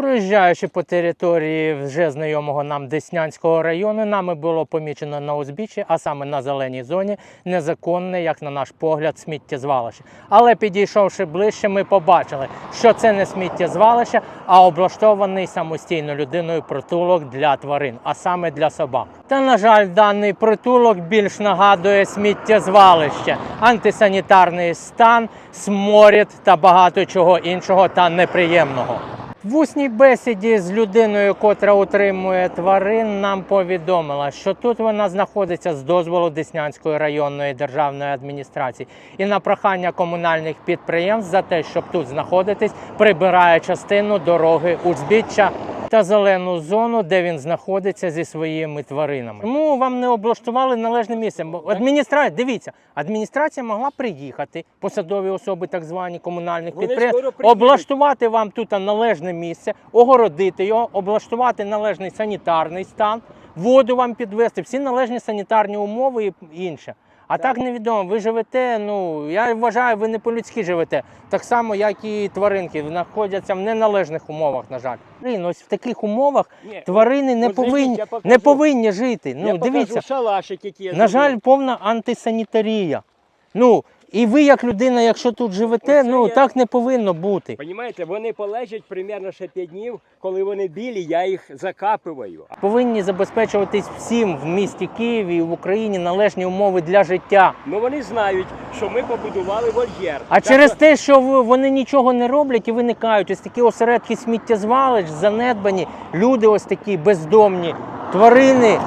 Проїжджаючи по території вже знайомого нам Деснянського району, нами було помічено на узбіччі, а саме на зеленій зоні, незаконне, як на наш погляд, сміттєзвалище. Але підійшовши ближче, ми побачили, що це не сміттєзвалище, а облаштований самостійно людиною притулок для тварин, а саме для собак. Та на жаль, даний притулок більш нагадує сміттєзвалище, антисанітарний стан, сморід та багато чого іншого та неприємного. В усній бесіді з людиною, котра утримує тварин, нам повідомила, що тут вона знаходиться з дозволу Деснянської районної державної адміністрації, і на прохання комунальних підприємств за те, щоб тут знаходитись, прибирає частину дороги узбіччя та зелену зону, де він знаходиться зі своїми тваринами. Тому вам не облаштували належне місце. Адміністрація, дивіться, адміністрація могла приїхати, посадові особи, так звані комунальних підприємств, облаштувати вам тут належне місце, огородити його, облаштувати належний санітарний стан, воду вам підвести, всі належні санітарні умови і інше. А так, невідомо, ви живете, ну я вважаю, ви не по-людськи живете. Так само, як і тваринки, знаходяться в неналежних умовах, на жаль. Блін, ось в таких умовах Ні, тварини не от повинні, я покажу. не повинні жити. я Ну, покажу дивіться, шалашик, який я на жаль, повна антисанітарія. Ну, і ви, як людина, якщо тут живете, ну я- так не повинно бути. Понімаєте, вони полежать примерно ще 5 днів, коли вони білі, я їх закапую. Повинні забезпечуватись всім в місті Києві і в Україні належні умови для життя. Ну вони знають, що ми побудували вольєр. А Так через що- те, що ви- вони нічого не роблять і виникають ось такі осередки сміттєзвалищ, занедбані, люди ось такі бездомні, тварини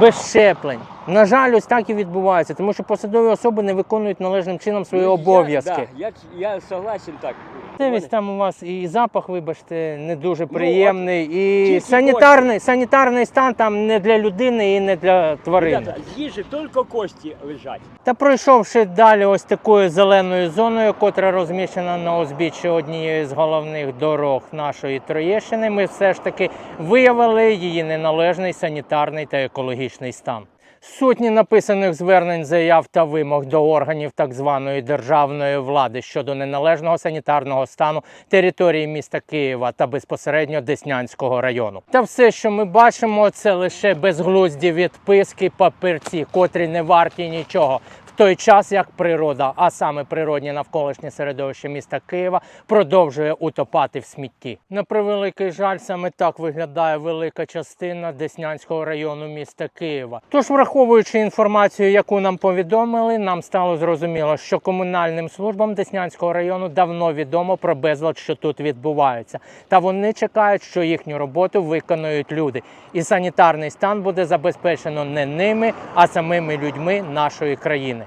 без щеплень. На жаль, ось так і відбувається, тому що посадові особи не виконують належним чином свої Ну, обов'язки. Я, да, я, я согласен так. Дивись, там у вас і запах, вибачте, не дуже приємний, і тільки санітарний, санітарний стан там не для людини і не для тварин. Ребята, з їжі тільки кості лежать. Та пройшовши далі ось такою зеленою зоною, котра розміщена на узбіччі однієї з головних дорог нашої Троєщини, ми все ж таки виявили її неналежний санітарний та екологічний стан. Сотні написаних звернень, заяв та вимог до органів так званої державної влади щодо неналежного санітарного стану території міста Києва та безпосередньо Деснянського району. Та все, що ми бачимо, це лише безглузді відписки, папірці, котрі не варті нічого. Той час як природа, а саме природнє навколишнє середовище міста Києва, продовжує утопати в смітті. На превеликий жаль, саме так виглядає велика частина Деснянського району міста Києва. Тож, враховуючи інформацію, яку нам повідомили, нам стало зрозуміло, що комунальним службам Деснянського району давно відомо про безлад, що тут відбувається, та вони чекають, що їхню роботу виконують люди, і санітарний стан буде забезпечено не ними, а самими людьми нашої країни.